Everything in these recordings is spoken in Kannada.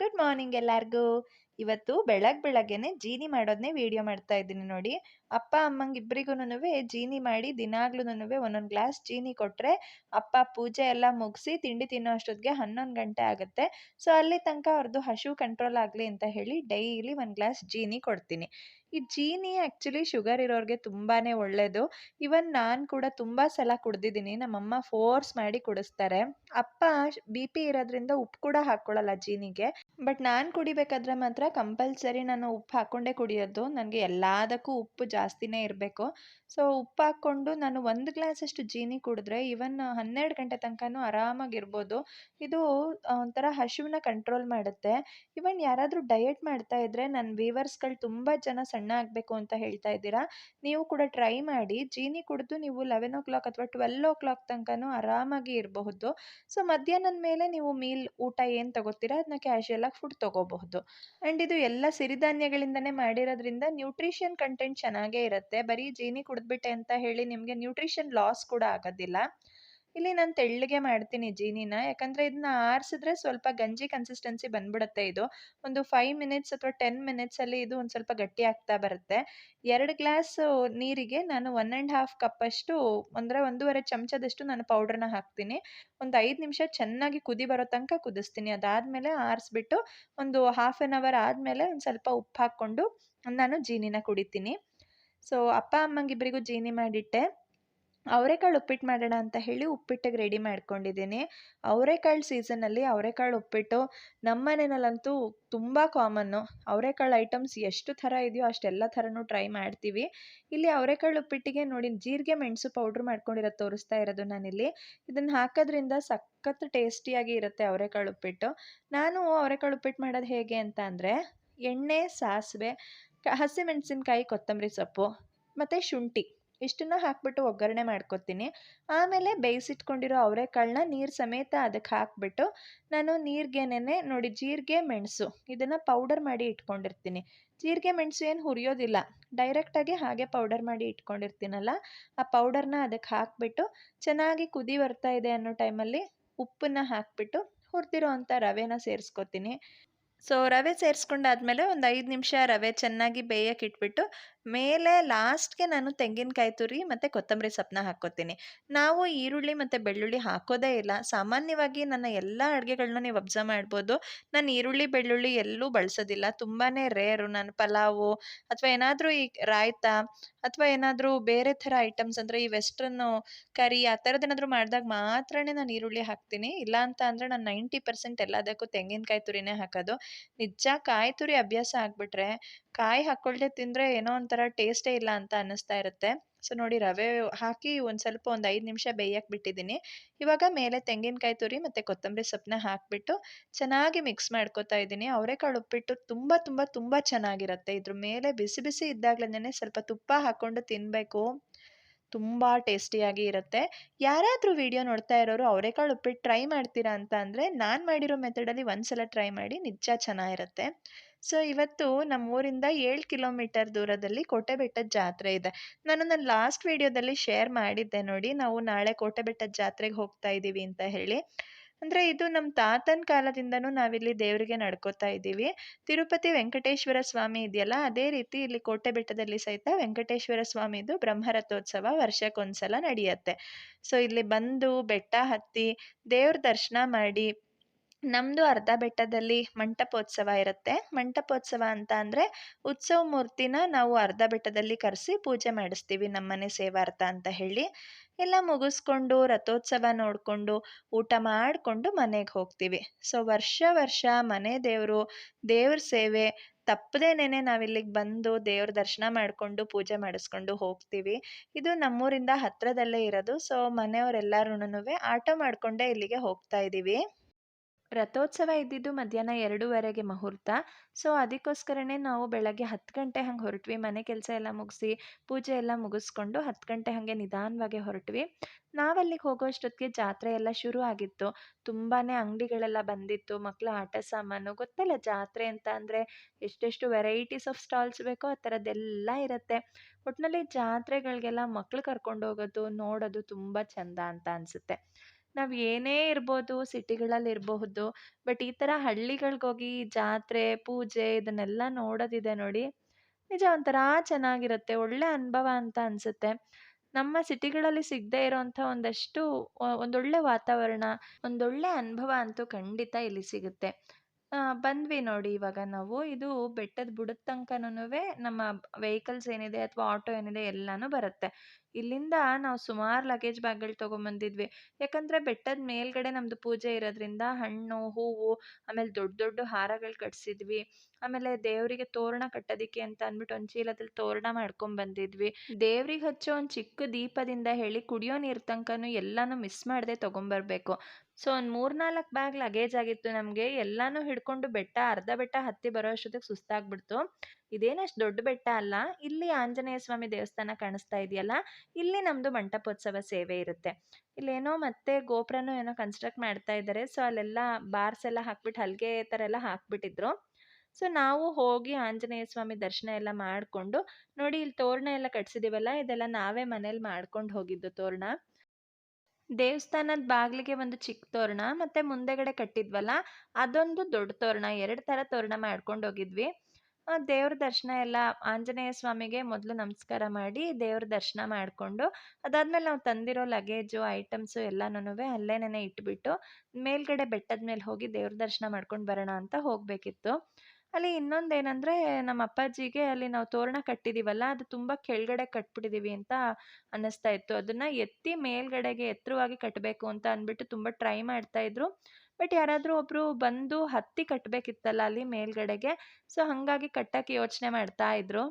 ಗುಡ್ ಮಾರ್ನಿಂಗ್ ಎಲ್ಲರಿಗೂ. ಇವತ್ತು ಬೆಳಗ್ ಬೆಳಗ್ಗೆನೆ ಜೀನಿ ಮಾಡೋದನ್ನೇ ವಿಡಿಯೋ ಮಾಡ್ತಾ ಇದ್ದೀನಿ ನೋಡಿ. ಅಪ್ಪ, ಅಮ್ಮಂಗೆ ಇಬ್ಬರಿಗೂನು ಜೀನಿ ಮಾಡಿ ದಿನಾಗ್ಲೂ ಒಂದೊಂದು ಗ್ಲಾಸ್ ಜೀನಿ ಕೊಟ್ಟರೆ ಅಪ್ಪ ಪೂಜೆ ಎಲ್ಲ ಮುಗಿಸಿ ತಿಂಡಿ ತಿನ್ನೋ ಅಷ್ಟೊತ್ತಿಗೆ ಹನ್ನೊಂದು ಗಂಟೆ ಆಗುತ್ತೆ. ಸೊ ಅಲ್ಲಿ ತನಕ ಅವ್ರದ್ದು ಹಶು ಕಂಟ್ರೋಲ್ ಆಗಲಿ ಅಂತ ಹೇಳಿ ಡೈಲಿ ಒಂದು ಗ್ಲಾಸ್ ಜೀನಿ ಕೊಡ್ತೀನಿ. ಈ ಜೀನಿ ಆ್ಯಕ್ಚುಲಿ ಶುಗರ್ ಇರೋರಿಗೆ ತುಂಬಾ ಒಳ್ಳೆಯದು ಇವನ್ ನಾನು ಕೂಡ ತುಂಬ ಸಲ ಕುಡ್ದಿದ್ದೀನಿ. ನಮ್ಮಮ್ಮ ಫೋರ್ಸ್ ಮಾಡಿ ಕುಡಿಸ್ತಾರೆ. ಅಪ್ಪ ಬಿ ಪಿ ಇರೋದ್ರಿಂದ ಉಪ್ಪು ಕೂಡ ಹಾಕ್ಕೊಳ್ಳಲ್ಲ ಜೀನಿಗೆ. ಬಟ್ ನಾನು ಕುಡಿಬೇಕಾದ್ರೆ ಮಾತ್ರ ಕಂಪಲ್ಸರಿ ನಾನು ಉಪ್ಪು ಹಾಕ್ಕೊಂಡೇ ಕುಡಿಯೋದು. ನನಗೆ ಎಲ್ಲದಕ್ಕೂ ಉಪ್ಪು ಜಾಸ್ತಿನೇ ಇರಬೇಕು. ಸೊ, ಉಪ್ಪು ಹಾಕ್ಕೊಂಡು ನಾನು ಒಂದು ಗ್ಲಾಸಷ್ಟು ಜೀನಿ ಕುಡಿದ್ರೆ ಇವನ್ ಹನ್ನೆರಡು ಗಂಟೆ ತನಕನೂ ಆರಾಮಾಗಿರ್ಬೋದು. ಇದು ಒಂಥರ ಹಸಿವನ್ನ ಕಂಟ್ರೋಲ್ ಮಾಡುತ್ತೆ. ಇವನ್ ಯಾರಾದರೂ ಡಯಟ್ ಮಾಡ್ತಾ ಇದ್ರೆ ನನ್ನ ವೀವರ್ಸ್ಗಳು ತುಂಬ ಜನ ಸಣ್ಣ ಆಗಬೇಕು ಅಂತ ಹೇಳ್ತಾ ಇದ್ದೀರಾ? ನೀವು ಕೂಡ ಟ್ರೈ ಮಾಡಿ. ಜೀನಿ ಕುಡಿದು ನೀವು ಲೆವೆನ್ ಓ ಕ್ಲಾಕ್ ಅಥವಾ ಟ್ವೆಲ್ ಓ ಕ್ಲಾಕ್ ತನಕನೂ ಆರಾಮಾಗಿ ಇರಬಹುದು. ಸೊ ಮಧ್ಯಾಹ್ನದ ಮೇಲೆ ನೀವು ಮೀಲ್ ಊಟ ಏನು ತಗೋತೀರಾ? ಅದನ್ನ ಕ್ಯಾಶುಯಲ್ ಆಗಿ ಫುಡ್ ತಗೋಬಹುದು. ಆ್ಯಂಡ್ ಇದು ಎಲ್ಲ ಸಿರಿಧಾನ್ಯಗಳಿಂದನೇ ಮಾಡಿರೋದ್ರಿಂದ ನ್ಯೂಟ್ರಿಷನ್ ಕಂಟೆಂಟ್ ಚೆನ್ನಾಗೇ ಇರುತ್ತೆ. ಬರೀ ಜೀನಿ ಕುಡಿದ್ಬಿಟ್ಟೆ ಅಂತ ಹೇಳಿ ನಿಮಗೆ ನ್ಯೂಟ್ರಿಷನ್ ಲಾಸ್ ಕೂಡ ಆಗೋದಿಲ್ಲ. ಇಲ್ಲಿ ನಾನು ತೆಳ್ಳಗೆ ಮಾಡ್ತೀನಿ ಜೀನಿನ. ಯಾಕಂದರೆ ಇದನ್ನ ಆರಿಸಿದ್ರೆ ಸ್ವಲ್ಪ ಗಂಜಿ ಕನ್ಸಿಸ್ಟೆನ್ಸಿ ಬಂದ್ಬಿಡುತ್ತೆ ಇದು. ಒಂದು ಫೈವ್ ಮಿನಿಟ್ಸ್ ಅಥವಾ ಟೆನ್ ಮಿನಿಟ್ಸಲ್ಲಿ ಇದು ಒಂದು ಸ್ವಲ್ಪ ಗಟ್ಟಿ ಆಗ್ತಾ ಬರುತ್ತೆ. ಎರಡು ಗ್ಲಾಸ್ ನೀರಿಗೆ ನಾನು ಒನ್ ಆ್ಯಂಡ್ ಹಾಫ್ ಕಪ್ಪಷ್ಟು ಅಂದರೆ ಒಂದೂವರೆ ಚಮಚದಷ್ಟು ನಾನು ಪೌಡ್ರನ್ನ ಹಾಕ್ತೀನಿ. ಒಂದು ಐದು ನಿಮಿಷ ಚೆನ್ನಾಗಿ ಕುದಿ ಬರೋ ತನಕ ಕುದಿಸ್ತೀನಿ. ಅದಾದಮೇಲೆ ಆರಿಸ್ಬಿಟ್ಟು ಒಂದು ಹಾಫ್ ಆನ್ ಅವರ್ ಆದಮೇಲೆ ಒಂದು ಸ್ವಲ್ಪ ಉಪ್ಪು ಹಾಕ್ಕೊಂಡು ನಾನು ಜೀನಿನ ಕುಡಿತೀನಿ. ಸೊ ಅಪ್ಪ ಅಮ್ಮಂಗಿಬ್ಬರಿಗೂ ಜೀನಿ ಮಾಡಿಟ್ಟೆ. ಅವರೆಕಾಳು ಉಪ್ಪಿಟ್ಟು ಮಾಡೋಣ ಅಂತ ಹೇಳಿ ಉಪ್ಪಿಟ್ಟಿಗೆ ರೆಡಿ ಮಾಡ್ಕೊಂಡಿದ್ದೀನಿ. ಅವರೆಕಾಳು ಸೀಸನಲ್ಲಿ ಅವರೆಕಾಳು ಉಪ್ಪಿಟ್ಟು ನಮ್ಮ ಮನೆಯಲ್ಲಂತೂ ತುಂಬ ಕಾಮನ್ನು ಅವರೆಕಾಳು ಐಟಮ್ಸ್ ಎಷ್ಟು ಥರ ಇದೆಯೋ ಅಷ್ಟೆಲ್ಲ ಥರನೂ ಟ್ರೈ ಮಾಡ್ತೀವಿ. ಇಲ್ಲಿ ಅವರೆಕಾಳು ಉಪ್ಪಿಟ್ಟಿಗೆ ನೋಡಿ ಜೀರಿಗೆ ಮೆಣಸು ಪೌಡ್ರ್ ಮಾಡ್ಕೊಂಡಿರೋದು ತೋರಿಸ್ತಾ ಇರೋದು ನಾನಿಲ್ಲಿ. ಇದನ್ನು ಹಾಕೋದ್ರಿಂದ ಸಖತ್ ಟೇಸ್ಟಿಯಾಗಿ ಇರುತ್ತೆ ಅವರೆಕಾಳು ಉಪ್ಪಿಟ್ಟು. ನಾನು ಅವರೆಕಾಳು ಉಪ್ಪಿಟ್ಟು ಮಾಡೋದು ಹೇಗೆ ಅಂತ ಅಂದರೆ ಎಣ್ಣೆ, ಸಾಸಿವೆ ಹಸಿಮೆಣಸಿನ್ಕಾಯಿ, ಕೊತ್ತಂಬರಿ ಸೊಪ್ಪು, ಮತ್ತು ಶುಂಠಿ. ಇಷ್ಟನ್ನ ಹಾಕ್ಬಿಟ್ಟು ಒಗ್ಗರಣೆ ಮಾಡ್ಕೊತೀನಿ. ಆಮೇಲೆ ಬೇಯಿಸಿಟ್ಕೊಂಡಿರೋ ಅವರೆಕಾಳನ್ನ ನೀರು ಸಮೇತ ಅದಕ್ಕೆ ಹಾಕ್ಬಿಟ್ಟು ನಾನು ನೀರಿಗೆನೇ ನೋಡಿ ಜೀರಿಗೆ ಮೆಣಸು ಇದನ್ನು ಪೌಡರ್ ಮಾಡಿ ಇಟ್ಕೊಂಡಿರ್ತೀನಿ. ಜೀರಿಗೆ ಮೆಣಸು ಏನು ಹುರಿಯೋದಿಲ್ಲ ಡೈರೆಕ್ಟಾಗಿ ಹಾಗೆ ಪೌಡರ್ ಮಾಡಿ ಇಟ್ಕೊಂಡಿರ್ತೀನಲ್ಲ, ಆ ಪೌಡರ್ನ ಅದಕ್ಕೆ ಹಾಕ್ಬಿಟ್ಟು ಚೆನ್ನಾಗಿ ಕುದಿ ಬರ್ತಾ ಇದೆ ಅನ್ನೋ ಟೈಮಲ್ಲಿ ಉಪ್ಪನ್ನ ಹಾಕ್ಬಿಟ್ಟು ಹುರಿದಿರೋ ಅಂಥ ರವೆನ ಸೇರಿಸ್ಕೊತೀನಿ. ಸೊ, ರವೆ ಸೇರಿಸ್ಕೊಂಡಾದ್ಮೇಲೆ ಒಂದು ಐದು ನಿಮಿಷ ರವೆ ಚೆನ್ನಾಗಿ ಬೇಯಕ್ಕೆ ಇಟ್ಬಿಟ್ಟು, ಮೇಲೆ ಲಾಸ್ಟ್ಗೆ ನಾನು ತೆಂಗಿನಕಾಯಿ ತುರಿ ಮತ್ತು ಕೊತ್ತಂಬರಿ ಸೊಪ್ಪನ್ನ ಹಾಕ್ಕೋತೀನಿ. ನಾವು ಈರುಳ್ಳಿ ಮತ್ತು ಬೆಳ್ಳುಳ್ಳಿ ಹಾಕೋದೇ ಇಲ್ಲ. ಸಾಮಾನ್ಯವಾಗಿ ನನ್ನ ಎಲ್ಲ ಅಡುಗೆಗಳನ್ನ ನೀವು ಅಬ್ಸರ್ವ್ ಮಾಡ್ಬೋದು. ನಾನು ಈರುಳ್ಳಿ, ಬೆಳ್ಳುಳ್ಳಿ ಎಲ್ಲೂ ಬಳಸೋದಿಲ್ಲ. ತುಂಬಾ ರೇರು. ನಾನು ಪಲಾವು ಅಥವಾ ಏನಾದರೂ ಈ ರಾಯ್ತ ಅಥವಾ ಏನಾದರೂ ಬೇರೆ ಥರ ಐಟಮ್ಸ್ ಅಂದರೆ ಈ ವೆಸ್ಟ್ರನ್ನು ಕರಿ ಆ ಥರದ್ದೇನಾದರೂ ಮಾಡಿದಾಗ ಮಾತ್ರನೇ ನಾನು ಈರುಳ್ಳಿ ಹಾಕ್ತೀನಿ. ಇಲ್ಲ ಅಂತ ಅಂದರೆ ನಾನು ನೈಂಟಿ ಪರ್ಸೆಂಟ್ ಎಲ್ಲದಕ್ಕೂ ತೆಂಗಿನಕಾಯಿ ತುರಿನೇ ಹಾಕೋದು. ನಿಜ ಕಾಯಿ ತುರಿ ಅಭ್ಯಾಸ ಆಗಿಬಿಟ್ರೆ ಕಾಯಿ ಹಾಕೊಳ್ಳದೆ ತಿಂದರೆ ಏನೋ ಒಂಥರ ಟೇಸ್ಟೇ ಇಲ್ಲ ಅಂತ ಅನ್ನಿಸ್ತಾ ಇರುತ್ತೆ. ಸೊ ನೋಡಿ ರವೆ ಹಾಕಿ ಒಂದು ಸ್ವಲ್ಪ ಒಂದು ಐದು ನಿಮಿಷ ಬೇಯಕ್ಕೆ ಬಿಟ್ಟಿದ್ದೀನಿ. ಇವಾಗ ಮೇಲೆ ತೆಂಗಿನಕಾಯಿ ತುರಿ ಮತ್ತು ಕೊತ್ತಂಬರಿ ಸೊಪ್ಪನ್ನ ಹಾಕಿಬಿಟ್ಟು ಚೆನ್ನಾಗಿ ಮಿಕ್ಸ್ ಮಾಡ್ಕೊತಾ ಇದ್ದೀನಿ. ಅವರೆಕಾಳು ಉಪ್ಪಿಟ್ಟು ತುಂಬ ತುಂಬ ತುಂಬ ಚೆನ್ನಾಗಿರುತ್ತೆ. ಇದ್ರ ಮೇಲೆ ಬಿಸಿ ಬಿಸಿ ಇದ್ದಾಗಲೇ ಸ್ವಲ್ಪ ತುಪ್ಪ ಹಾಕ್ಕೊಂಡು ತಿನ್ನಬೇಕು ತುಂಬ ಟೇಸ್ಟಿಯಾಗಿ ಇರುತ್ತೆ. ಯಾರಾದರೂ ವಿಡಿಯೋ ನೋಡ್ತಾ ಇರೋರು ಅವರೆಕಾಳು ಉಪ್ಪಿಟ್ಟು ಟ್ರೈ ಮಾಡ್ತೀರಾ ಅಂತ ಅಂದರೆ ನಾನು ಮಾಡಿರೋ ಮೆಥಡಲ್ಲಿ ಒಂದು ಸಲ ಟ್ರೈ ಮಾಡಿ, ನಿಜ ಚೆನ್ನಾಗಿರುತ್ತೆ. ಸೊ, ಇವತ್ತು ನಮ್ಮ ಊರಿಂದ ಏಳು ಕಿಲೋಮೀಟರ್ ದೂರದಲ್ಲಿ ಕೋಟೆ ಬೆಟ್ಟದ ಜಾತ್ರೆ ಇದೆ. ನಾನು ನನ್ನ ಲಾಸ್ಟ್ ವಿಡಿಯೋದಲ್ಲಿ ಶೇರ್ ಮಾಡಿದ್ದೆ ನೋಡಿ, ನಾವು ನಾಳೆ ಕೋಟೆ ಬೆಟ್ಟದ ಜಾತ್ರೆಗೆ ಹೋಗ್ತಾ ಇದ್ದೀವಿ ಅಂತ ಹೇಳಿ. ಅಂದರೆ ಇದು ನಮ್ಮ ತಾತನ ಕಾಲದಿಂದನೂ ನಾವಿಲ್ಲಿ ದೇವರಿಗೆ ನಡ್ಕೋತಾ ಇದ್ದೀವಿ. ತಿರುಪತಿ ವೆಂಕಟೇಶ್ವರ ಸ್ವಾಮಿ ಇದೆಯಲ್ಲ, ಅದೇ ರೀತಿ ಇಲ್ಲಿ ಕೋಟೆ ಬೆಟ್ಟದಲ್ಲಿ ಸಹಿತ ವೆಂಕಟೇಶ್ವರ ಸ್ವಾಮಿದು ಬ್ರಹ್ಮರಥೋತ್ಸವ ವರ್ಷಕ್ಕೊಂದ್ಸಲ ನಡೆಯುತ್ತೆ. ಸೊ, ಇಲ್ಲಿ ಬಂದು ಬೆಟ್ಟ ಹತ್ತಿ ದೇವ್ರ ದರ್ಶನ ಮಾಡಿ ನಮ್ಮದು ಅರ್ಧ ಬೆಟ್ಟದಲ್ಲಿ ಮಂಟಪೋತ್ಸವ ಇರುತ್ತೆ. ಮಂಟಪೋತ್ಸವ ಅಂತ ಅಂದರೆ ಉತ್ಸವ ಮೂರ್ತಿನ ನಾವು ಅರ್ಧ ಬೆಟ್ಟದಲ್ಲಿ ಕರೆಸಿ ಪೂಜೆ ಮಾಡಿಸ್ತೀವಿ ನಮ್ಮನೆ ಸೇವಾರ್ಥ ಅಂತ ಹೇಳಿ. ಎಲ್ಲ ಮುಗಿಸ್ಕೊಂಡು ರಥೋತ್ಸವ ನೋಡಿಕೊಂಡು ಊಟ ಮಾಡಿಕೊಂಡು ಮನೆಗೆ ಹೋಗ್ತೀವಿ. ಸೊ ವರ್ಷ ವರ್ಷ ಮನೆ ದೇವರು, ದೇವ್ರ ಸೇವೆ ತಪ್ಪದೇನೆ ನಾವಿಲ್ಲಿಗೆ ಬಂದು ದೇವ್ರ ದರ್ಶನ ಮಾಡಿಕೊಂಡು ಪೂಜೆ ಮಾಡಿಸ್ಕೊಂಡು ಹೋಗ್ತೀವಿ. ಇದು ನಮ್ಮೂರಿಂದ ಹತ್ತಿರದಲ್ಲೇ ಇರೋದು. ಸೊ ಮನೆಯವರೆಲ್ಲರೂ ಆಟೋ ಮಾಡಿಕೊಂಡೇ ಇಲ್ಲಿಗೆ ಹೋಗ್ತಾ ಇದ್ದೀವಿ ರಥೋತ್ಸವ ಇದ್ದಿದ್ದು ಮಧ್ಯಾಹ್ನ ಎರಡೂವರೆಗೆ ಮುಹೂರ್ತ. ಸೊ, ಅದಕ್ಕೋಸ್ಕರನೇ ನಾವು ಬೆಳಗ್ಗೆ ಹತ್ತು ಗಂಟೆ ಹಂಗೆ ಹೊರಟ್ವಿ. ಮನೆ ಕೆಲಸ ಎಲ್ಲ ಮುಗಿಸಿ ಪೂಜೆ ಎಲ್ಲ ಮುಗಿಸ್ಕೊಂಡು ಹತ್ತು ಗಂಟೆ ಹಾಗೆ ನಿಧಾನವಾಗಿ ಹೊರಟ್ವಿ. ನಾವಲ್ಲಿಗೆ ಹೋಗೋ ಅಷ್ಟೊತ್ತಿಗೆ ಜಾತ್ರೆ ಎಲ್ಲ ಶುರು ಆಗಿತ್ತು. ತುಂಬಾ ಅಂಗಡಿಗಳೆಲ್ಲ ಬಂದಿತ್ತು. ಮಕ್ಕಳ ಆಟ ಸಾಮಾನು, ಗೊತ್ತಲ್ಲ ಜಾತ್ರೆ ಅಂತ ಅಂದರೆ ಎಷ್ಟೆಷ್ಟು ವೆರೈಟೀಸ್ ಆಫ್ ಸ್ಟಾಲ್ಸ್ ಬೇಕೋ ಆ ಥರದ್ದೆಲ್ಲ ಇರುತ್ತೆ. ಒಟ್ಟಿನಲ್ಲಿ ಜಾತ್ರೆಗಳಿಗೆಲ್ಲ ಮಕ್ಳು ಕರ್ಕೊಂಡು ಹೋಗೋದು, ನೋಡೋದು ತುಂಬ ಚೆಂದ ಅಂತ ಅನಿಸುತ್ತೆ. ನಾವು ಏನೇ ಇರ್ಬೋದು ಸಿಟಿಗಳಲ್ಲಿ ಇರಬಹುದು, ಬಟ್ ಈ ಥರ ಹಳ್ಳಿಗಳ್ಗೋಗಿ ಜಾತ್ರೆ, ಪೂಜೆ ಇದನ್ನೆಲ್ಲ ನೋಡೋದಿದೆ ನೋಡಿ ನಿಜ ಒಂಥರ ಚೆನ್ನಾಗಿರುತ್ತೆ, ಒಳ್ಳೆ ಅನುಭವ ಅಂತ ಅನಿಸುತ್ತೆ. ನಮ್ಮ ಸಿಟಿಗಳಲ್ಲಿ ಸಿಗದೇ ಇರೋಂಥ ಒಂದಷ್ಟು, ಒಂದೊಳ್ಳೆ ವಾತಾವರಣ, ಒಂದೊಳ್ಳೆ ಅನುಭವ ಅಂತೂ ಖಂಡಿತ ಇಲ್ಲಿ ಸಿಗುತ್ತೆ. ಬಂದ್ವಿ ನೋಡಿ ಇವಾಗ ನಾವು. ಇದು ಬೆಟ್ಟದ ಬುಡದ ತನಕನೂ ನಮ್ಮ ವೆಹಿಕಲ್ಸ್ ಏನಿದೆ ಅಥವಾ ಆಟೋ ಏನಿದೆ ಎಲ್ಲನೂ ಬರುತ್ತೆ. ಇಲ್ಲಿಂದ ನಾವು ಸುಮಾರು ಲಗೇಜ್ ಬ್ಯಾಗ್ಗಳು ತೊಗೊಂಬಂದಿದ್ವಿ. ಯಾಕಂದರೆ ಬೆಟ್ಟದ ಮೇಲ್ಗಡೆ ನಮ್ಮದು ಪೂಜೆ ಇರೋದ್ರಿಂದ ಹಣ್ಣು, ಹೂವು, ಆಮೇಲೆ ದೊಡ್ಡ ದೊಡ್ಡ ಹಾರಗಳು ಕಟ್ಸಿದ್ವಿ. ಆಮೇಲೆ ದೇವರಿಗೆ ತೋರಣ ಕಟ್ಟೋದಿಕ್ಕೆ ಅಂತ ಅಂದ್ಬಿಟ್ಟು ಒಂದು ಚೀಲದಲ್ಲಿ ತೋರಣ ಮಾಡ್ಕೊಂಡ್ ಬಂದಿದ್ವಿ ದೇವ್ರಿಗೆ ಹಚ್ಚೋ ಒಂದು ಚಿಕ್ಕ ದೀಪದಿಂದ ಹೇಳಿ ಕುಡಿಯೋ ನೀರು ತನಕನೂ ಎಲ್ಲನೂ ಮಿಸ್ ಮಾಡದೆ ತೊಗೊಂಬರ್ಬೇಕು. ಸೊ ಒಂದು ಮೂರ್ನಾಲ್ಕು ಬ್ಯಾಗ್ ಲಗೇಜ್ ಆಗಿತ್ತು ನಮಗೆ, ಎಲ್ಲಾನು ಹಿಡ್ಕೊಂಡು ಬೆಟ್ಟ, ಅರ್ಧ ಬೆಟ್ಟ ಹತ್ತಿ ಬರೋ ಅಷ್ಟೊತ್ತಿಗೆ ಸುಸ್ತಾಗ್ಬಿಡ್ತು. ಇದೇನಷ್ಟು ದೊಡ್ಡ ಬೆಟ್ಟ ಅಲ್ಲ, ಇಲ್ಲಿ ಆಂಜನೇಯ ಸ್ವಾಮಿ ದೇವಸ್ಥಾನ ಕಾಣಿಸ್ತಾ ಇದೆಯಲ್ಲ, ಇಲ್ಲಿ ನಮ್ಮದು ಮಂಟಪೋತ್ಸವ ಸೇವೆ ಇರುತ್ತೆ. ಇಲ್ಲೇನೋ ಮತ್ತೆ ಗೋಪುರನೂ ಏನೋ ಕನ್ಸ್ಟ್ರಕ್ಟ್ ಮಾಡ್ತಾ ಇದ್ದಾರೆ ಸೊ ಅಲ್ಲೆಲ್ಲ ಬಾರ್ಸ್ ಎಲ್ಲ ಹಾಕ್ಬಿಟ್ಟು ಹಲ್ಗೆ ಥರ ಎಲ್ಲ ಹಾಕ್ಬಿಟ್ಟಿದ್ರು. ಸೊ ನಾವು ಹೋಗಿ ಆಂಜನೇಯ ಸ್ವಾಮಿ ದರ್ಶನ ಎಲ್ಲ ಮಾಡಿಕೊಂಡು, ನೋಡಿ ಇಲ್ಲಿ ತೋರಣ ಎಲ್ಲ ಕಟ್ಸಿದೀವಲ್ಲ, ಇದೆಲ್ಲ ನಾವೇ ಮನೇಲಿ ಮಾಡ್ಕೊಂಡು ಹೋಗಿದ್ದು ತೋರಣ. ದೇವಸ್ಥಾನದ ಬಾಗಿಲಿಗೆ ಒಂದು ಚಿಕ್ಕ ತೋರಣ ಮತ್ತೆ ಮುಂದೆಗಡೆ ಕಟ್ಟಿದ್ವಲ್ಲ, ಅದೊಂದು ದೊಡ್ಡ ತೋರಣ, ಎರಡು ಥರ ತೋರಣ ಮಾಡ್ಕೊಂಡು ಹೋಗಿದ್ವಿ. ದೇವ್ರ ದರ್ಶನ ಎಲ್ಲ ಆಂಜನೇಯ ಸ್ವಾಮಿಗೆ ಮೊದಲು ನಮಸ್ಕಾರ ಮಾಡಿ ದೇವ್ರ ದರ್ಶನ ಮಾಡಿಕೊಂಡು, ಅದಾದ್ಮೇಲೆ ನಾವು ತಂದಿರೋ ಲಗೇಜು, ಐಟಮ್ಸು ಎಲ್ಲನೂ ಅಲ್ಲೇನೇ ಇಟ್ಬಿಟ್ಟು ಮೇಲ್ಗಡೆ ಬೆಟ್ಟದ ಮೇಲೆ ಹೋಗಿ ದೇವ್ರ ದರ್ಶನ ಮಾಡ್ಕೊಂಡು ಬರೋಣ ಅಂತ ಹೋಗಬೇಕಿತ್ತು. ಅಲ್ಲಿ ಇನ್ನೊಂದೇನಂದ್ರೆ, ನಮ್ಮ ಅಪ್ಪಾಜಿಗೆ ಅಲ್ಲಿ ನಾವು ತೋರಣ ಕಟ್ಟಿದ್ದೀವಲ್ಲ ಅದು ತುಂಬ ಕೆಳಗಡೆ ಕಟ್ಬಿಟ್ಟಿದ್ದೀವಿ ಅಂತ ಅನ್ನಿಸ್ತಾ ಇತ್ತು. ಅದನ್ನ ಎತ್ತಿ ಮೇಲ್ಗಡೆಗೆ ಎತ್ತರವಾಗಿ ಕಟ್ಟಬೇಕು ಅಂತ ಅಂದ್ಬಿಟ್ಟು ತುಂಬ ಟ್ರೈ ಮಾಡ್ತಾ ಇದ್ರು. ಬಟ್ ಯಾರಾದರೂ ಒಬ್ರು ಬಂದು ಹತ್ತಿ ಕಟ್ಟಬೇಕಿತ್ತಲ್ಲ ಅಲ್ಲಿ ಮೇಲ್ಗಡೆಗೆ, ಸೊ ಹಾಗಾಗಿ ಕಟ್ಟಕ್ಕೆ ಯೋಚನೆ ಮಾಡ್ತಾ ಇದ್ರು.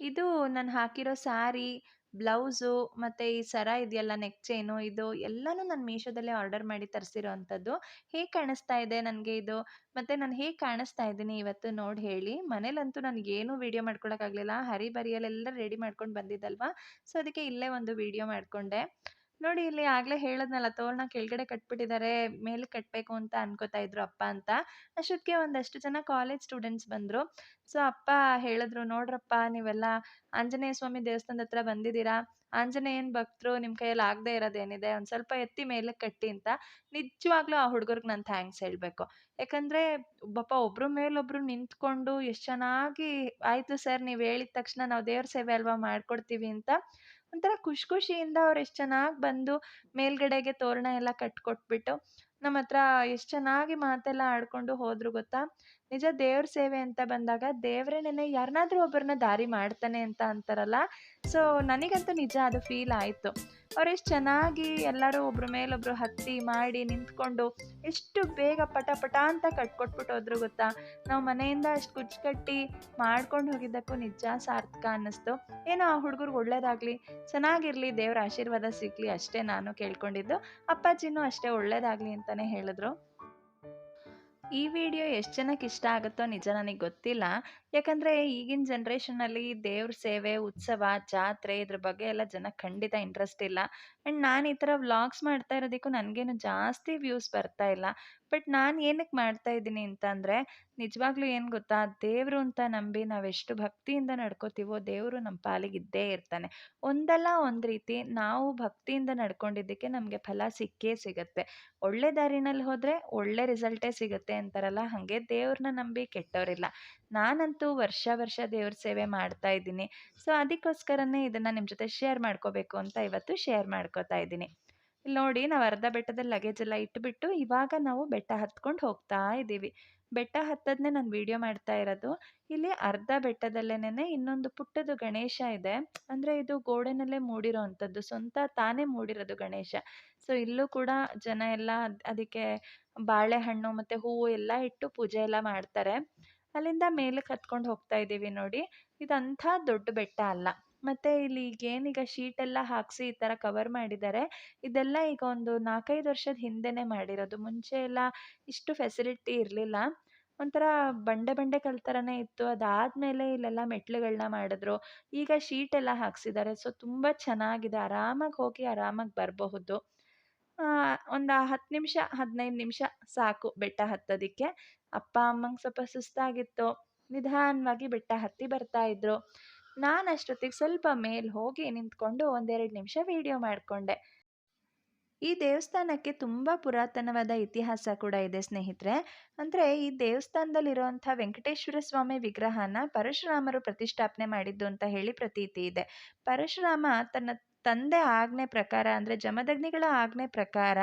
ಇದು ನಾನು ಹಾಕಿರೋ ಸ್ಯಾರಿ ಬ್ಲೌಸು ಮತ್ತು ಈ ಸರ ಇದೆಯಲ್ಲ ನೆಕ್ ಚೈನು ಇದು ಎಲ್ಲನೂ ನಾನು ಮೀಶೋದಲ್ಲೇ ಆರ್ಡರ್ ಮಾಡಿ ತರಿಸಿರೋ ಅಂಥದ್ದು ಹೇಗೆ ಕಾಣಿಸ್ತಾ ಇದೆ ನನಗೆ ಇದು? ಮತ್ತು ನಾನು ಹೇಗೆ ಕಾಣಿಸ್ತಾ ಇದ್ದೀನಿ ಇವತ್ತು ನೋಡಿ ಹೇಳಿ. ಮನೇಲಂತೂ ನನಗೇನು ವೀಡಿಯೋ ಮಾಡ್ಕೊಳಕ್ಕಾಗಲಿಲ್ಲ. ಹರಿಬರಿಯಲ್ಲೆಲ್ಲ ರೆಡಿ ಮಾಡ್ಕೊಂಡು ಬಂದಿದ್ದಲ್ವಾ? ಸೊ ಅದಕ್ಕೆ ಇಲ್ಲೇ ಒಂದು ವೀಡಿಯೋ ಮಾಡಿಕೊಂಡೆ. ನೋಡಿ ಇಲ್ಲಿ ಆಗಲೇ ಹೇಳಿದ್ನಲ್ಲ ತೋರಣ ಕೆಳಗಡೆ ಕಟ್ಬಿಟ್ಟಿದ್ದಾರೆ ಮೇಲೆ ಕಟ್ಟಬೇಕು ಅಂತ ಅನ್ಕೋತಾ ಇದ್ರು ಅಪ್ಪ ಅಂತ. ಅಷ್ಟೊತ್ತಿಗೆ ಒಂದಷ್ಟು ಜನ ಕಾಲೇಜ್ ಸ್ಟೂಡೆಂಟ್ಸ್ ಬಂದರು. ಸೊ ಅಪ್ಪ ಹೇಳಿದ್ರು, ನೋಡ್ರಪ್ಪ, ನೀವೆಲ್ಲ ಆಂಜನೇಯ ಸ್ವಾಮಿ ದೇವಸ್ಥಾನದ ಹತ್ರ ಬಂದಿದ್ದೀರಾ? ಆಂಜನೇಯನ್ ಭಕ್ತರು? ನಿಮ್ಮ ಕೈಯಲ್ಲಿ ಆಗದೆ ಇರೋದೇನಿದೆ? ಒಂದು ಸ್ವಲ್ಪ ಎತ್ತಿ ಮೇಲೆ ಕಟ್ಟಿ ಅಂತ ನಿಜವಾಗ್ಲೂ ಆ ಹುಡುಗರಿಗೆ ನಾನು ಥ್ಯಾಂಕ್ಸ್ ಹೇಳಬೇಕು. ಯಾಕಂದರೆ, ಪಾಪ ಒಬ್ರು ಮೇಲೊಬ್ರು ನಿಂತ್ಕೊಂಡು ಎಷ್ಟು ಚೆನ್ನಾಗಿ, ಆಯಿತು ಸರ್, ನೀವು ಹೇಳಿದ ತಕ್ಷಣ ನಾವು ದೇವ್ರ ಸೇವೆ ಅಲ್ವಾ ಮಾಡ್ಕೊಡ್ತೀವಿ ಅಂತ ಒಂಥರ ಖುಷಿ ಖುಷಿಯಿಂದ ಅವ್ರು ಎಷ್ಟು ಚೆನ್ನಾಗಿ ಬಂದು ಮೇಲ್ಗಡೆಗೆ ತೋರಣ ಎಲ್ಲ ಕಟ್ಕೊಟ್ಬಿಟ್ಟು ನಮ್ಮ ಹತ್ರ ಎಷ್ಟು ಚೆನ್ನಾಗಿ ಮಾತೆಲ್ಲ ಆಡಿಕೊಂಡು ಹೋದರು ಗೊತ್ತಾ? ನಿಜ ದೇವ್ರ ಸೇವೆ ಅಂತ ಬಂದಾಗ ದೇವ್ರೇನೆ ಯಾರನ್ನಾದ್ರೂ ಒಬ್ಬರನ್ನ ದಾರಿ ಮಾಡ್ತಾನೆ ಅಂತ ಅಂತಾರಲ್ಲ? ಸೊ ನನಗಂತೂ ನಿಜ ಅದು ಫೀಲ್ ಆಯಿತು. ಅವ್ರು ಎಷ್ಟು ಚೆನ್ನಾಗಿ ಎಲ್ಲರೂ ಒಬ್ರ ಮೇಲೊಬ್ರು ಹತ್ತಿ ಮಾಡಿ ನಿಂತ್ಕೊಂಡು ಎಷ್ಟು ಬೇಗ ಪಟ ಪಟ ಅಂತ ಕಟ್ಕೊಟ್ಬಿಟ್ಟು ಹೋದ್ರು ಗೊತ್ತಾ? ನಾವು ಮನೆಯಿಂದ ಅಷ್ಟು ಕುಚ್ಕಟ್ಟಿ ಮಾಡ್ಕೊಂಡು ಹೋಗಿದ್ದಕ್ಕೂ ನಿಜ ಸಾರ್ಥಕ ಅನ್ನಿಸ್ತು. ಏನೋ ಆ ಹುಡುಗರಿಗೆ ಒಳ್ಳೇದಾಗಲಿ, ಚೆನ್ನಾಗಿರಲಿ, ದೇವ್ರ ಆಶೀರ್ವಾದ ಸಿಗಲಿ ಅಷ್ಟೇ ನಾನು ಕೇಳ್ಕೊಂಡಿದ್ದು. ಅಪ್ಪಾಜಿನೂ ಅಷ್ಟೇ ಒಳ್ಳೇದಾಗಲಿ ಅಂತಲೇ ಹೇಳಿದ್ರು. ಈ ವಿಡಿಯೋ ಎಷ್ಟು ಜನಕ್ಕೆ ಇಷ್ಟ ಆಗುತ್ತೋ ನಿಜ ನನಗೆ ಗೊತ್ತಿಲ್ಲ. ಯಾಕಂದರೆ ಈಗಿನ ಜನ್ರೇಷನಲ್ಲಿ ದೇವ್ರ ಸೇವೆ, ಉತ್ಸವ, ಜಾತ್ರೆ ಇದ್ರ ಬಗ್ಗೆ ಎಲ್ಲ ಜನ ಖಂಡಿತ ಇಂಟ್ರೆಸ್ಟ್ ಇಲ್ಲ. ಆ್ಯಂಡ್ ನಾನು ಈ ಥರ ವ್ಲಾಗ್ಸ್ ಮಾಡ್ತಾ ಇರೋದಕ್ಕೂ ನನಗೇನು ಜಾಸ್ತಿ ವ್ಯೂಸ್ ಬರ್ತಾ ಇಲ್ಲ. ಬಟ್ ನಾನು ಏನಕ್ಕೆ ಮಾಡ್ತಾ ಇದ್ದೀನಿ ಅಂತಂದರೆ ನಿಜವಾಗ್ಲೂ ಏನು ಗೊತ್ತಾ, ದೇವರು ಅಂತ ನಂಬಿ ನಾವೆಷ್ಟು ಭಕ್ತಿಯಿಂದ ನಡ್ಕೋತೀವೋ ದೇವರು ನಮ್ಮ ಪಾಲಿಗೆ ಇದ್ದೇ ಇರ್ತಾನೆ. ಒಂದಲ್ಲ ಒಂದು ರೀತಿ ನಾವು ಭಕ್ತಿಯಿಂದ ನಡ್ಕೊಂಡಿದ್ದಕ್ಕೆ ನಮಗೆ ಫಲ ಸಿಕ್ಕೇ ಸಿಗತ್ತೆ. ಒಳ್ಳೆ ದಾರಿನಲ್ಲಿ ಹೋದರೆ ಒಳ್ಳೆ ರಿಸಲ್ಟೇ ಸಿಗುತ್ತೆ ಅಂತಾರಲ್ಲ, ಹಾಗೆ ದೇವ್ರನ್ನ ನಂಬಿ ಕೆಟ್ಟವರಿಲ್ಲ. ನಾನಂತೂ ವರ್ಷ ವರ್ಷ ದೇವ್ರ ಸೇವೆ ಮಾಡ್ತಾ ಇದ್ದೀನಿ. ಸೊ, ಅದಕ್ಕೋಸ್ಕರನೇ ಇದನ್ನು ನಿಮ್ಮ ಜೊತೆ ಶೇರ್ ಮಾಡ್ಕೋಬೇಕು ಅಂತ ಇವತ್ತು ಶೇರ್ ಮಾಡ್ಕೋತಾ ಇದ್ದೀನಿ. ಇಲ್ಲಿ ನೋಡಿ, ನಾವು ಅರ್ಧ ಬೆಟ್ಟದಲ್ಲಿ ಲಗೇಜ್ ಎಲ್ಲ ಇಟ್ಟುಬಿಟ್ಟು ಇವಾಗ ನಾವು ಬೆಟ್ಟ ಹತ್ಕೊಂಡು ಹೋಗ್ತಾ ಇದ್ದೀವಿ. ಬೆಟ್ಟ ಹತ್ತದನ್ನೇ ನಾನು ವಿಡಿಯೋ ಮಾಡ್ತಾ ಇರೋದು. ಇಲ್ಲಿ ಅರ್ಧ ಬೆಟ್ಟದಲ್ಲೇನೆ ಇನ್ನೊಂದು ಪುಟ್ಟದು ಗಣೇಶ ಇದೆ. ಅಂದರೆ ಇದು ಗೋಡೆನಲ್ಲೇ ಮೂಡಿರೋ ಅಂಥದ್ದು. ಸ್ವಂತ ತಾನೇ ಮೂಡಿರೋದು ಗಣೇಶ. ಸೊ, ಇಲ್ಲೂ ಕೂಡ ಜನ ಎಲ್ಲ ಅದಕ್ಕೆ ಬಾಳೆಹಣ್ಣು ಮತ್ತು ಹೂವು ಎಲ್ಲ ಇಟ್ಟು ಪೂಜೆ ಎಲ್ಲ ಮಾಡ್ತಾರೆ. ಅಲ್ಲಿಂದ ಮೇಲಕ್ಕೆ ಹತ್ಕೊಂಡು ಹೋಗ್ತಾ ಇದ್ದೀವಿ ನೋಡಿ. ಇದಂಥ ದೊಡ್ಡ ಬೆಟ್ಟ ಅಲ್ಲ. ಮತ್ತು ಇಲ್ಲಿ ಏನೀಗ ಶೀಟ್ ಎಲ್ಲ ಹಾಕಿಸಿ ಈ ಥರ ಕವರ್ ಮಾಡಿದ್ದಾರೆ. ಇದೆಲ್ಲ ಈಗ ಒಂದು ನಾಲ್ಕೈದು ವರ್ಷದ ಹಿಂದೆನೇ ಮಾಡಿರೋದು. ಮುಂಚೆ ಎಲ್ಲ ಇಷ್ಟು ಫೆಸಿಲಿಟಿ ಇರಲಿಲ್ಲ. ಒಂಥರ ಬಂಡೆ ಬಂಡೆ ಕಲ್ ಥರನೇ ಇತ್ತು. ಅದಾದಮೇಲೆ ಇಲ್ಲೆಲ್ಲ ಮೆಟ್ಲುಗಳನ್ನ ಮಾಡಿದ್ರು. ಈಗ ಶೀಟ್ ಎಲ್ಲ ಹಾಕ್ಸಿದ್ದಾರೆ. ಸೊ ತುಂಬ ಚೆನ್ನಾಗಿದೆ. ಆರಾಮಾಗಿ ಹೋಗಿ ಆರಾಮಾಗಿ ಬರಬಹುದು. ಒಂದು ಹತ್ತು ನಿಮಿಷ, ಹದಿನೈದು ನಿಮಿಷ ಸಾಕು ಬೆಟ್ಟ ಹತ್ತೋದಕ್ಕೆ. ಅಪ್ಪ ಅಮ್ಮಂಗೆ ಸ್ವಲ್ಪ ಸುಸ್ತಾಗಿತ್ತು. ನಿಧಾನವಾಗಿ ಬೆಟ್ಟ ಹತ್ತಿ ಬರ್ತಾ ಇದ್ರು. ನಾನು ಅಷ್ಟೊತ್ತಿಗೆ ಸ್ವಲ್ಪ ಮೇಲೆ ಹೋಗಿ ನಿಂತ್ಕೊಂಡು ಒಂದೆರಡು ನಿಮಿಷ ವಿಡಿಯೋ ಮಾಡಿಕೊಂಡೆ. ಈ ದೇವಸ್ಥಾನಕ್ಕೆ ತುಂಬ ಪುರಾತನವಾದ ಇತಿಹಾಸ ಕೂಡ ಇದೆ ಸ್ನೇಹಿತರೆ. ಅಂದರೆ ಈ ದೇವಸ್ಥಾನದಲ್ಲಿರುವಂಥ ವೆಂಕಟೇಶ್ವರ ಸ್ವಾಮಿ ವಿಗ್ರಹನ ಪರಶುರಾಮರು ಪ್ರತಿಷ್ಠಾಪನೆ ಮಾಡಿದ್ದು ಅಂತ ಹೇಳಿ ಪ್ರತೀತಿ ಇದೆ. ಪರಶುರಾಮ ತನ್ನ ತಂದೆ ಆಜ್ಞೆ ಪ್ರಕಾರ ಅಂದರೆ ಜಮದಗ್ನಿಗಳ ಆಜ್ಞೆ ಪ್ರಕಾರ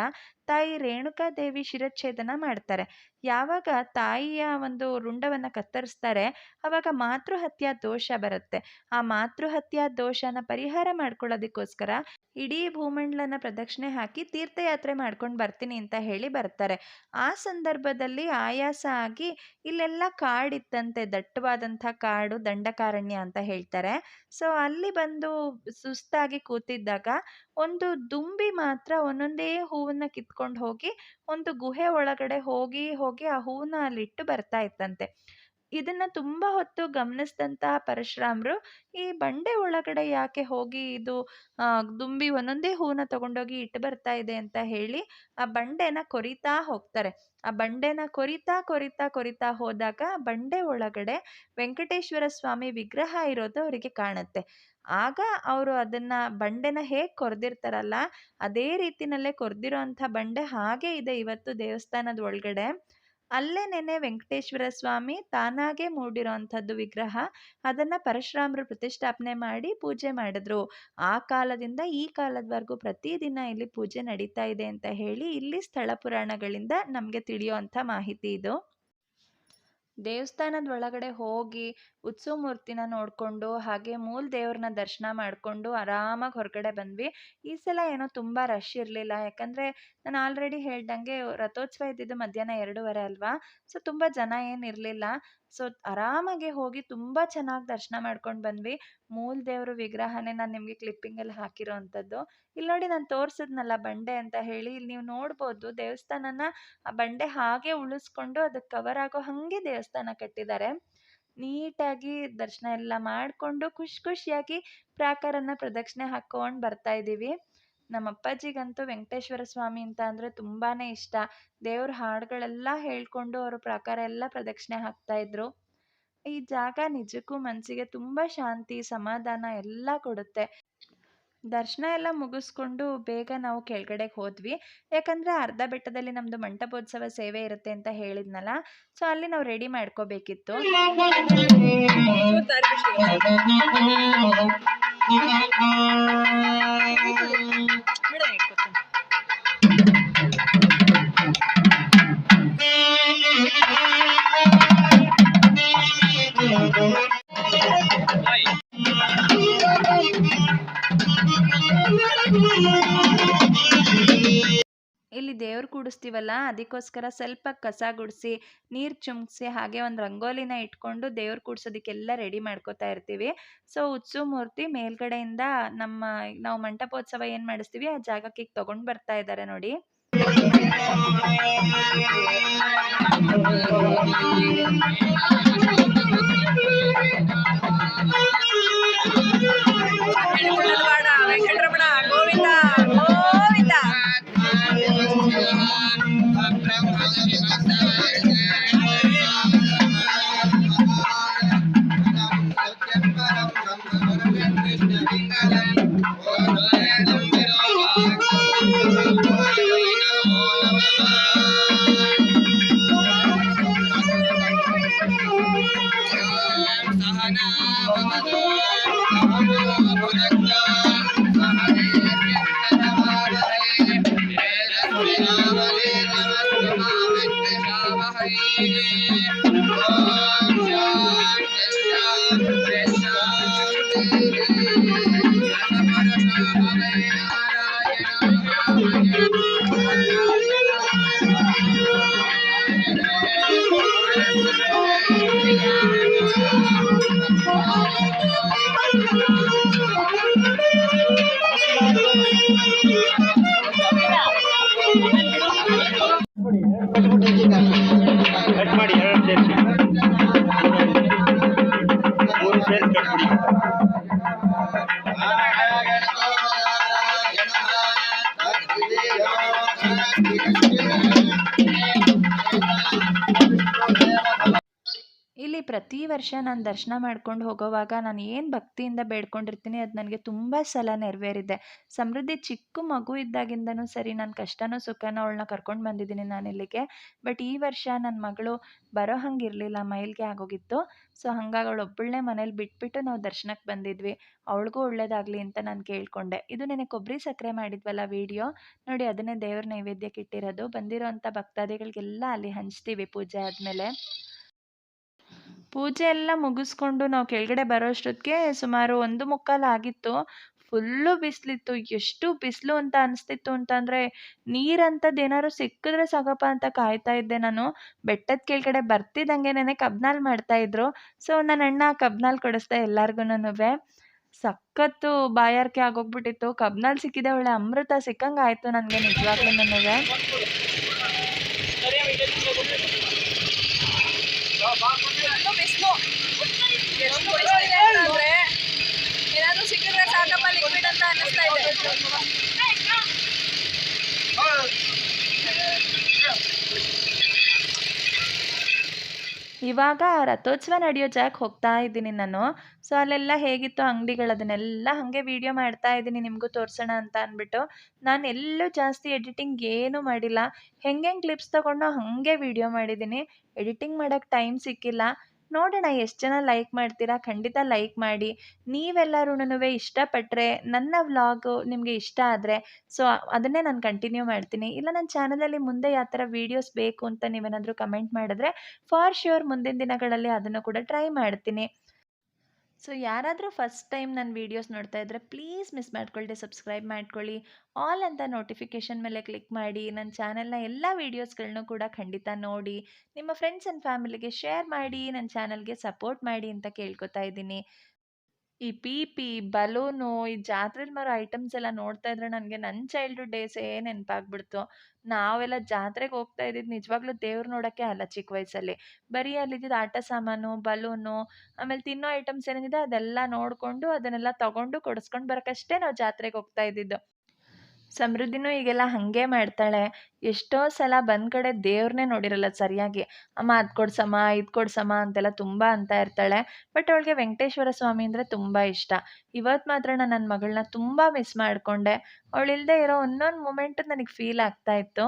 ತಾಯಿ ರೇಣುಕಾದೇವಿ ಶಿರಚ್ಛೇದನ ಮಾಡ್ತಾರೆ. ಯಾವಾಗ ತಾಯಿಯ ಒಂದು ರುಂಡವನ್ನು ಕತ್ತರಿಸ್ತಾರೆ ಆವಾಗ ಮಾತೃಹತ್ಯಾ ದೋಷ ಬರುತ್ತೆ. ಆ ಮಾತೃಹತ್ಯಾ ದೋಷನ ಪರಿಹಾರ ಮಾಡ್ಕೊಳ್ಳೋದಕ್ಕೋಸ್ಕರ ಇಡೀ ಭೂಮಂಡಲನ ಪ್ರದಕ್ಷಿಣೆ ಹಾಕಿ ತೀರ್ಥಯಾತ್ರೆ ಮಾಡ್ಕೊಂಡು ಬರ್ತೀನಿ ಅಂತ ಹೇಳಿ ಬರ್ತಾರೆ. ಆ ಸಂದರ್ಭದಲ್ಲಿ ಆಯಾಸ ಆಗಿ ಇಲ್ಲೆಲ್ಲ ಕಾಡಿತ್ತಂತೆ, ದಟ್ಟವಾದಂಥ ಕಾಡು, ದಂಡಕಾರಣ್ಯ ಅಂತ ಹೇಳ್ತಾರೆ. ಸೊ, ಅಲ್ಲಿ ಬಂದು ಸುಸ್ತಾಗಿ ಕೂತಿದ್ದಾಗ ಒಂದು ದುಂಬಿ ಮಾತ್ರ ಒಂದೊಂದೇ ಹೂವನ್ನ ಕಿತ್ಕೊಂಡು ಹೋಗಿ ಒಂದು ಗುಹೆ ಒಳಗಡೆ ಹೋಗಿ ಹೋಗಿ ಆ ಹೂವನ್ನ ಅಲ್ಲಿಟ್ಟು ಬರ್ತಾ ಇತ್ತಂತೆ ಇದನ್ನ ತುಂಬಾ ಹೊತ್ತು ಗಮನಿಸಿದಂತಹ ಪರಶುರಾಮರು, ಈ ಬಂಡೆ ಒಳಗಡೆ ಯಾಕೆ ಹೋಗಿ ಇದು ದುಂಬಿ ಒಂದೊಂದೇ ಹೂವನ್ನ ತಗೊಂಡೋಗಿ ಇಟ್ಟು ಬರ್ತಾ ಇದೆ ಅಂತ ಹೇಳಿ ಆ ಬಂಡೆನ ಕೊರಿತಾ ಹೋಗ್ತಾರೆ. ಆ ಬಂಡೆನ ಕೊರಿತಾ ಕೊರಿತಾ ಕೊರಿತಾ ಹೋದಾಗ ಬಂಡೆ ಒಳಗಡೆ ವೆಂಕಟೇಶ್ವರ ಸ್ವಾಮಿ ವಿಗ್ರಹ ಇರೋದು ಅವರಿಗೆ ಕಾಣುತ್ತೆ. ಆಗ ಅವರು ಅದನ್ನ ಬಂಡೆನ ಹೇಗೆ ಕೊರೆದಿರ್ತಾರಲ್ಲ, ಅದೇ ರೀತಿನಲ್ಲೇ ಕೊರೆದಿರೋ ಅಂಥ ಬಂಡೆ ಹಾಗೆ ಇದೆ ಇವತ್ತು ದೇವಸ್ಥಾನದ ಒಳಗಡೆ. ಅಲ್ಲೇನೇನೆ ವೆಂಕಟೇಶ್ವರ ಸ್ವಾಮಿ ತಾನಾಗೆ ಮೂಡಿರೋ ಅಂಥದ್ದು ವಿಗ್ರಹ, ಅದನ್ನ ಪರಶುರಾಮರು ಪ್ರತಿಷ್ಠಾಪನೆ ಮಾಡಿ ಪೂಜೆ ಮಾಡಿದ್ರು. ಆ ಕಾಲದಿಂದ ಈ ಕಾಲದವರೆಗೂ ಪ್ರತಿದಿನ ಇಲ್ಲಿ ಪೂಜೆ ನಡೀತಾ ಇದೆ ಅಂತ ಹೇಳಿ ಇಲ್ಲಿ ಸ್ಥಳ ಪುರಾಣಗಳಿಂದ ನಮಗೆ ಅಂಥ ಮಾಹಿತಿ ಇದು. ದೇವಸ್ಥಾನದ ಒಳಗಡೆ ಹೋಗಿ ಉತ್ಸವ ಮೂರ್ತಿನ ನೋಡಿಕೊಂಡು ಹಾಗೆ ಮೂಲ ದೇವ್ರನ್ನ ದರ್ಶನ ಮಾಡಿಕೊಂಡು ಆರಾಮಾಗಿ ಹೊರಗಡೆ ಬಂದ್ವಿ. ಈ ಸಲ ಏನೋ ತುಂಬ ರಶ್ ಇರಲಿಲ್ಲ. ಯಾಕಂದರೆ ನಾನು ಆಲ್ರೆಡಿ ಹೇಳ್ದಂಗೆ ರಥೋತ್ಸವ ಇದ್ದಿದ್ದು ಮಧ್ಯಾಹ್ನ ಎರಡೂವರೆ ಅಲ್ವಾ? ಸೊ ತುಂಬ ಜನ ಏನಿರಲಿಲ್ಲ ಸೊ ಆರಾಮಾಗಿ ಹೋಗಿ ತುಂಬ ಚೆನ್ನಾಗಿ ದರ್ಶನ ಮಾಡ್ಕೊಂಡು ಬಂದ್ವಿ. ಮೂಲ ದೇವರು ವಿಗ್ರಹನೇ ನಾನು ನಿಮಗೆ ಕ್ಲಿಪ್ಪಿಂಗಲ್ಲಿ ಹಾಕಿರೋ ಅಂಥದ್ದು ಇಲ್ಲಿ ನೋಡಿ ನಾನು ತೋರಿಸಿದ್ನಲ್ಲ ಬಂಡೆ ಅಂತ ಹೇಳಿ ಇಲ್ಲಿ ನೀವು ನೋಡ್ಬೋದು ದೇವಸ್ಥಾನನ ಆ ಬಂಡೆ ಹಾಗೆ ಉಳಿಸ್ಕೊಂಡು ಅದಕ್ಕೆ ಕವರ್ ಆಗೋ ಹಾಗೆ ದೇವಸ್ಥಾನ ಕಟ್ಟಿದ್ದಾರೆ. ನೀಟಾಗಿ ದರ್ಶನ ಎಲ್ಲ ಮಾಡಿಕೊಂಡು ಖುಷಿ ಖುಷಿಯಾಗಿ ಪ್ರಾಕಾರನ ಪ್ರದಕ್ಷಿಣೆ ಹಾಕ್ಕೊಂಡು ಬರ್ತಾ ಇದ್ದೀವಿ. ನಮ್ಮ ಅಪ್ಪಾಜಿಗಂತೂ ವೆಂಕಟೇಶ್ವರ ಸ್ವಾಮಿ ಅಂತ ಅಂದರೆ ತುಂಬಾ ಇಷ್ಟ. ದೇವ್ರ ಹಾಡುಗಳೆಲ್ಲ ಹೇಳ್ಕೊಂಡು ಅವರು ಪ್ರಾಕಾರ ಎಲ್ಲ ಪ್ರದಕ್ಷಿಣೆ ಹಾಕ್ತಾ ಇದ್ರು. ಈ ಜಾಗ ನಿಜಕ್ಕೂ ಮನಸ್ಸಿಗೆ ತುಂಬ ಶಾಂತಿ, ಸಮಾಧಾನ ಎಲ್ಲ ಕೊಡುತ್ತೆ. ದರ್ಶನ ಎಲ್ಲ ಮುಗಿಸ್ಕೊಂಡು ಬೇಗ ನಾವು ಕೆಳಗಡೆಗೆ ಹೋದ್ವಿ ಯಾಕಂದರೆ ಅರ್ಧ ಬೆಟ್ಟದಲ್ಲಿ ನಮ್ಮದು ಮಂಟಪೋತ್ಸವ ಸೇವೆ ಇರುತ್ತೆ ಅಂತ ಹೇಳಿದ್ನಲ್ಲ ಸೊ ಅಲ್ಲಿ ನಾವು ರೆಡಿ ಮಾಡ್ಕೋಬೇಕಿತ್ತು ದೇವ್ರು ಕೂಡಿಸ್ತೀವಲ್ಲ ಅದಕ್ಕೋಸ್ಕರ ಸ್ವಲ್ಪ ಕಸ ಗುಡಿಸಿ, ನೀರು ಚುಮ್ಕಿಸಿ ಹಾಗೆ ಒಂದು ರಂಗೋಲಿನ ಇಟ್ಕೊಂಡು ದೇವ್ರು ಕೂಡ್ಸೋದಕ್ಕೆಲ್ಲ ರೆಡಿ ಮಾಡ್ಕೋತಾ ಇರ್ತೀವಿ. ಸೊ, ಉತ್ಸವ ಮೂರ್ತಿ ಮೇಲ್ಗಡೆಯಿಂದ ನಮ್ಮ ನಾವು ಮಂಟಪೋತ್ಸವ ಏನು ಮಾಡಿಸ್ತೀವಿ, ಆ ಜಾಗಕ್ಕೆ ತಗೊಂಡು ಬರ್ತಾ ಇದ್ದಾರೆ ನೋಡಿ. ಕಟ್ ಮಾಡಿ ಎರಡು ಸೇರಿಸಿ. ವರ್ಷ ನಾನು ದರ್ಶನ ಮಾಡ್ಕೊಂಡು ಹೋಗೋವಾಗ ನಾನು ಏನು ಭಕ್ತಿಯಿಂದ ಬೇಡ್ಕೊಂಡಿರ್ತೀನಿ ಅದು ನನಗೆ ತುಂಬ ಸಲ ನೆರವೇರಿದೆ. ಸಮೃದ್ಧಿ ಚಿಕ್ಕ ಮಗು ಇದ್ದಾಗಿಂದನೂ ಸರಿ ನನ್ನ ಕಷ್ಟನೋ ಸುಖನೋ ಅವಳನ್ನ ಕರ್ಕೊಂಡು ಬಂದಿದ್ದೀನಿ ನಾನು ಇಲ್ಲಿಗೆ. ಬಟ್ ಈ ವರ್ಷ ನನ್ನ ಮಗಳು ಬರೋ ಹಂಗೆ ಇರಲಿಲ್ಲ ಮೈಲ್ಗೆ ಆಗೋಗಿತ್ತು. ಸೊ ಹಾಗಾಗಿ ಅವಳು ಒಬ್ಬಳನ್ನೇ ಮನೇಲಿ ಬಿಟ್ಬಿಟ್ಟು ನಾವು ದರ್ಶನಕ್ಕೆ ಬಂದಿದ್ವಿ. ಅವಳಿಗೂ ಒಳ್ಳೇದಾಗಲಿ ಅಂತ ನಾನು ಕೇಳ್ಕೊಂಡೆ. ಇದು ನಿನಗೆ ಕೊಬ್ಬರಿ ಸಕ್ಕರೆ ಮಾಡಿದ್ವಲ್ಲ ವಿಡಿಯೋ? ನೋಡಿ ಅದನ್ನೇ ದೇವ್ರ ನೈವೇದ್ಯಕ್ಕೆ ಇಟ್ಟಿರೋದು. ಬಂದಿರೋಂಥ ಭಕ್ತಾದಿಗಳಿಗೆಲ್ಲ ಅಲ್ಲಿ ಹಂಚ್ತೀವಿ ಪೂಜೆ ಆದಮೇಲೆ. ಪೂಜೆ ಎಲ್ಲ ಮುಗಿಸ್ಕೊಂಡು ನಾವು ಕೆಳಗಡೆ ಬರೋ ಅಷ್ಟೊತ್ತಿಗೆ ಸುಮಾರು ಒಂದು ಮುಕ್ಕಾಲು ಆಗಿತ್ತು. ಫುಲ್ಲು ಬಿಸಿಲಿತ್ತು. ಎಷ್ಟು ಬಿಸಿಲು ಅಂತ ಅನಿಸ್ತಿತ್ತು ಅಂತಂದರೆ ನೀರಂಥದ್ದು ಏನಾದ್ರು ಸಿಕ್ಕಿದ್ರೆ ಸಾಕಪ್ಪ ಅಂತ ಕಾಯ್ತಾ ಇದ್ದೆ ನಾನು. ಬೆಟ್ಟದ ಕೆಳಗಡೆ ಬರ್ತಿದ್ದಂಗೆನೆ ಕಬ್ನಾಲ್ ಮಾಡ್ತಾಯಿದ್ರು ಸೊ ನನ್ನ ಅಣ್ಣ ಕಬ್ನಾಲ್ ಕೊಡಿಸ್ದೆ ಎಲ್ಲರಿಗೂನುವೆ ಸಖತ್ತು ಬಾಯಾರಿಕೆ ಆಗೋಗ್ಬಿಟ್ಟಿತ್ತು. ಕಬ್ನಾಲ್ ಸಿಕ್ಕಿದೆ ಒಳ್ಳೆ ಅಮೃತ ಸಿಕ್ಕಂಗೆ ಆಯಿತು ನನಗೆ ನಿಜವಾಗ್ಲೂನುವೆ ಇವಾಗ ರಥೋತ್ಸವ ನಡೆಯೋ ಜಾಗಕ್ಕೆ ಹೋಗ್ತಾ ಇದ್ದೀನಿ ನಾನು. ಸೊ ಅಲ್ಲೆಲ್ಲ ಹೇಗಿತ್ತು ಅಂಗಡಿಗಳು ಅದನ್ನೆಲ್ಲ ಹಾಗೆ ವೀಡಿಯೋ ಮಾಡ್ತಾ ಇದ್ದೀನಿ, ನಿಮಗೂ ತೋರಿಸೋಣ ಅಂತ ಅಂದ್ಬಿಟ್ಟು. ನಾನು ಎಲ್ಲೂ ಜಾಸ್ತಿ ಎಡಿಟಿಂಗ್ ಏನೂ ಮಾಡಿಲ್ಲ. ಹೆಂಗೆ ಕ್ಲಿಪ್ಸ್ ತಗೊಂಡೋ ಹಾಗೆ ವೀಡಿಯೋ ಮಾಡಿದ್ದೀನಿ. ಎಡಿಟಿಂಗ್ ಮಾಡೋಕ್ಕೆ ಟೈಮ್ ಸಿಕ್ಕಿಲ್ಲ. ನೋಡೋಣ ಎಷ್ಟು ಜನ ಲೈಕ್ ಮಾಡ್ತೀರಾ? ಖಂಡಿತ ಲೈಕ್ ಮಾಡಿ. ನೀವೆಲ್ಲರೂ ಇಷ್ಟಪಟ್ಟರೆ ನನ್ನ ವ್ಲಾಗು ನಿಮಗೆ ಇಷ್ಟ ಆದರೆ ಸೊ ಅದನ್ನೇ ನಾನು ಕಂಟಿನ್ಯೂ ಮಾಡ್ತೀನಿ. ಇಲ್ಲ ನನ್ನ ಚಾನಲಲ್ಲಿ ಮುಂದೆ ಯಾವ ಥರ ವೀಡಿಯೋಸ್ ಬೇಕು ಅಂತ ನೀವೇನಾದರೂ ಕಮೆಂಟ್ ಮಾಡಿದ್ರೆ ಫಾರ್ ಶ್ಯೂರ್ ಮುಂದಿನ ದಿನಗಳಲ್ಲಿ ಅದನ್ನು ಕೂಡ ಟ್ರೈ ಮಾಡ್ತೀನಿ. ಸೊ ಯಾರಾದರೂ ಫಸ್ಟ್ ಟೈಮ್ ನನ್ನ ವೀಡಿಯೋಸ್ ನೋಡ್ತಾ ಇದ್ದರೆ ಪ್ಲೀಸ್ ಮಿಸ್ ಮಾಡ್ಕೊಳ್ದೆ ಸಬ್ಸ್ಕ್ರೈಬ್ ಮಾಡ್ಕೊಳ್ಳಿ. ಆಲ್ ಅಂತ ನೋಟಿಫಿಕೇಷನ್ ಮೇಲೆ ಕ್ಲಿಕ್ ಮಾಡಿ ನನ್ನ ಚಾನಲ್ನ ಎಲ್ಲ ವೀಡಿಯೋಸ್ಗಳನ್ನೂ ಕೂಡ ಖಂಡಿತ ನೋಡಿ. ನಿಮ್ಮ ಫ್ರೆಂಡ್ಸ್ ಆ್ಯಂಡ್ ಫ್ಯಾಮಿಲಿಗೆ ಶೇರ್ ಮಾಡಿ ನನ್ನ ಚಾನಲ್ಗೆ ಸಪೋರ್ಟ್ ಮಾಡಿ ಅಂತ ಕೇಳ್ಕೊತಾ ಇದ್ದೀನಿ. ಈ ಪೀಪಿ ಬಲೂನು, ಈ ಜಾತ್ರೆಲಿ ಮಾರೋ ಐಟಮ್ಸ್ ಎಲ್ಲ ನೋಡ್ತಾ ಇದ್ರೆ ನನಗೆ ನನ್ನ ಚೈಲ್ಡ್ಹುಡ್ ಡೇಸೇ ನೆನಪಾಗ್ಬಿಡ್ತು. ನಾವೆಲ್ಲ ಜಾತ್ರೆಗೆ ಹೋಗ್ತಾ ಇದ್ದಿದ್ದು ನಿಜವಾಗ್ಲೂ ದೇವ್ರು ನೋಡೋಕ್ಕೆ ಅಲ್ಲ ಚಿಕ್ಕ ವಯಸ್ಸಲ್ಲಿ ಬರೀ ಅಲ್ಲಿದ್ದಿದ್ದು ಆಟ ಸಾಮಾನು, ಬಲೂನು, ಆಮೇಲೆ ತಿನ್ನೋ ಐಟಮ್ಸ್ ಏನೇನಿದೆ ಅದೆಲ್ಲ ನೋಡಿಕೊಂಡು ಅದನ್ನೆಲ್ಲ ತಗೊಂಡು ಕೊಡಿಸ್ಕೊಂಡು ಬರೋಕ್ಕಷ್ಟೇ ನಾವು ಜಾತ್ರೆಗೆ ಹೋಗ್ತಾ ಇದ್ದಿದ್ದು. ಸಮೃದ್ಧಿನೂ ಈಗೆಲ್ಲ ಹಾಗೆ ಮಾಡ್ತಾಳೆ. ಎಷ್ಟೋ ಸಲ ಬಂದ ಕಡೆ ದೇವ್ರನ್ನೇ ನೋಡಿರಲ್ಲ ಸರಿಯಾಗಿ. ಅಮ್ಮ, ಅದು ಕೊಡ್ಸಮ್ಮ, ಇದು ಕೊಡ್ಸಮ್ಮ ಅಂತೆಲ್ಲ ತುಂಬ ಅಂತ ಇರ್ತಾಳೆ. ಬಟ್ ಅವಳಿಗೆ ವೆಂಕಟೇಶ್ವರ ಸ್ವಾಮಿ ಅಂದರೆ ತುಂಬ ಇಷ್ಟ. ಇವತ್ತು ಮಾತ್ರ ನಾನು ನನ್ನ ಮಗಳನ್ನ ತುಂಬ ಮಿಸ್ ಮಾಡಿಕೊಂಡೆ. ಅವಳಿಲ್ಲದೆ ಇರೋ ಒಂದೊಂದು ಮೂಮೆಂಟು ನನಗೆ ಫೀಲ್ ಆಗ್ತಾ ಇತ್ತು.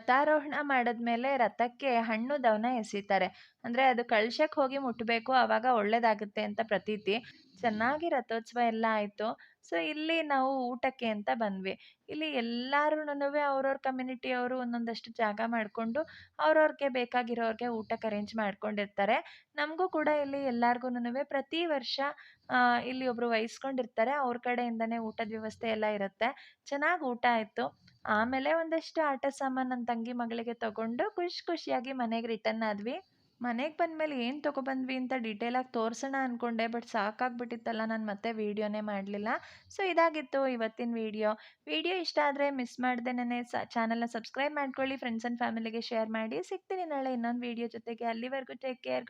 ರಥಾರೋಹಣ ಮಾಡಿದ್ಮೇಲೆ ರಥಕ್ಕೆ ಹಣ್ಣು, ದವನ ಎಸಿತಾರೆ. ಅಂದರೆ ಅದು ಕಳಶಕ್ಕೆ ಹೋಗಿ ಮುಟ್ಟಬೇಕು ಆವಾಗ ಒಳ್ಳೇದಾಗುತ್ತೆ ಅಂತ ಪ್ರತೀತಿ. ಚೆನ್ನಾಗಿ ರಥೋತ್ಸವ ಎಲ್ಲ ಆಯಿತು. ಸೊ, ಇಲ್ಲಿ ನಾವು ಊಟಕ್ಕೆ ಅಂತ ಬಂದ್ವಿ. ಇಲ್ಲಿ ಎಲ್ಲಾರುನುನುವೆ ಅವ್ರವ್ರ ಕಮ್ಯುನಿಟಿಯವರು ಒಂದೊಂದಷ್ಟು ಜಾಗ ಮಾಡಿಕೊಂಡು ಅವ್ರವ್ರಿಗೆ ಬೇಕಾಗಿರೋರಿಗೆ ಊಟಕ್ಕೆ ಅರೇಂಜ್ ಮಾಡ್ಕೊಂಡಿರ್ತಾರೆ. ನಮಗೂ ಕೂಡ ಇಲ್ಲಿ ಎಲ್ಲರಿಗೂ ಪ್ರತಿ ವರ್ಷ ಇಲ್ಲಿ ಒಬ್ಬರು ವಹಿಸ್ಕೊಂಡಿರ್ತಾರೆ. ಅವ್ರ ಕಡೆಯಿಂದನೇ ಊಟದ ವ್ಯವಸ್ಥೆ ಎಲ್ಲ ಇರುತ್ತೆ. ಚೆನ್ನಾಗಿ ಊಟ ಆಯಿತು. ಆಮೇಲೆ ಒಂದಷ್ಟು ಆಟ ಸಾಮಾನು ನನ್ನ ತಂಗಿ ಮಗಳಿಗೆ ತಗೊಂಡು ಖುಷಿ ಖುಷಿಯಾಗಿ ಮನೆಗೆ ರಿಟರ್ನ್ ಆದ್ವಿ. ಮನೆಗೆ ಬಂದಮೇಲೆ ಏನು ತೊಗೊಬಂದ್ವಿ ಅಂತ ಡೀಟೇಲಾಗಿ ತೋರಿಸೋಣ ಅಂದ್ಕೊಂಡೆ ಬಟ್ ಸಾಕಾಗ್ಬಿಟ್ಟಿತ್ತಲ್ಲ, ನಾನು ಮತ್ತೆ ವೀಡಿಯೋನೇ ಮಾಡಲಿಲ್ಲ. ಸೊ ಇದಾಗಿತ್ತು ಇವತ್ತಿನ ವೀಡಿಯೋ. ವಿಡಿಯೋ ಇಷ್ಟ ಆದರೆ ಮಿಸ್ ಮಾಡ್ದೆ ನೆನೆ ಸ ಚಾನಲ್ನ ಸಬ್ಸ್ಕ್ರೈಬ್ ಮಾಡ್ಕೊಳ್ಳಿ ಫ್ರೆಂಡ್ಸ್ ಆ್ಯಂಡ್ ಫ್ಯಾಮಿಲಿಗೆ ಶೇರ್ ಮಾಡಿ. ಸಿಗ್ತೀನಿ ನಾಳೆ ಇನ್ನೊಂದು ವೀಡಿಯೋ ಜೊತೆಗೆ. ಅಲ್ಲಿವರೆಗೂ ಟೇಕ್ ಕೇರ್